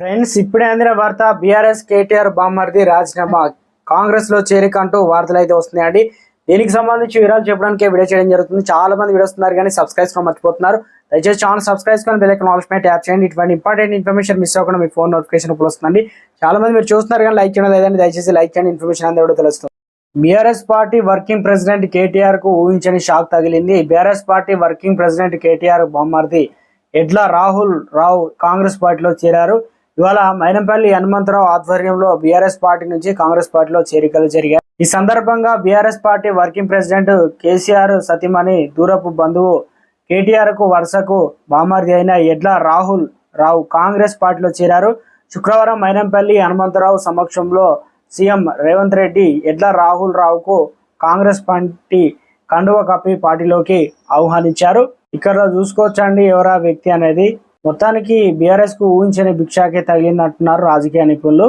Friends ఇప్పుడే అందిన వార్త బీఆర్ఎస్ కేటీఆర్ బామ్మర్ది రాజీనామా. కాంగ్రెస్లో చేరికంటూ వార్తలు అయితే వస్తున్నాయండి. దీనికి సంబంధించి వివరాలు చెప్పడానికి వీడియో చేయడం జరుగుతుంది. చాలా మంది వీడియో వస్తున్నారు కానీ సబ్స్క్రైబ్ కూడా మర్చిపోతున్నారు. దయచేసి ఛానల్ సబ్స్క్రైబ్ కానీ బెల్ ఐకాన్ ట్యాప్ చేయండి. ఇటువంటి ఇంపార్టెంట్ ఇన్ఫర్మేషన్ మిస్ అవ్వకుండా మీ ఫోన్ నోటిఫికేషన్ ఇప్పుడు వస్తుంది చాలా మంది మీరు చూస్తున్నారు కానీ లైక్ చేయడం లేదండి. దయచేసి లైక్ చేయండి. ఇన్ఫర్మేషన్ అంతా కూడా తెలుస్తుంది. బీఆర్ఎస్ పార్టీ వర్కింగ్ ప్రెసిడెంట్ కేటీఆర్కు ఊహించని షాక్ తగిలింది. BRS party working president KTR బొమ్మర్ది Edla Rahul రావు కాంగ్రెస్ పార్టీలో చేరారు. ఇవాళ మైనంపల్లి హనుమంతరావు ఆధ్వర్యంలో బీఆర్ఎస్ పార్టీ నుంచి కాంగ్రెస్ పార్టీలో చేరికలు జరిగాయి. ఈ సందర్భంగా BRS party working president KCR సతీమణి దూరపు బంధువు కేటీఆర్కు వరుసకు బామర్ది అయిన ఎడ్ల రాహుల్ రావు కాంగ్రెస్ పార్టీలో చేరారు. శుక్రవారం మైనంపల్లి హనుమంతరావు సమక్షంలో సీఎం రేవంత్ రెడ్డి ఎడ్ల రాహుల్ రావుకు కాంగ్రెస్ పార్టీ కండువ కప్పి పార్టీలోకి ఆహ్వానించారు. ఇక్కడ చూసుకోవచ్చండి ఎవరా వ్యక్తి అనేది. మొత్తానికి బీఆర్ఎస్కు ఊహించని భిక్షాకే తగిలిందంటున్నారు రాజకీయ నిపుణులు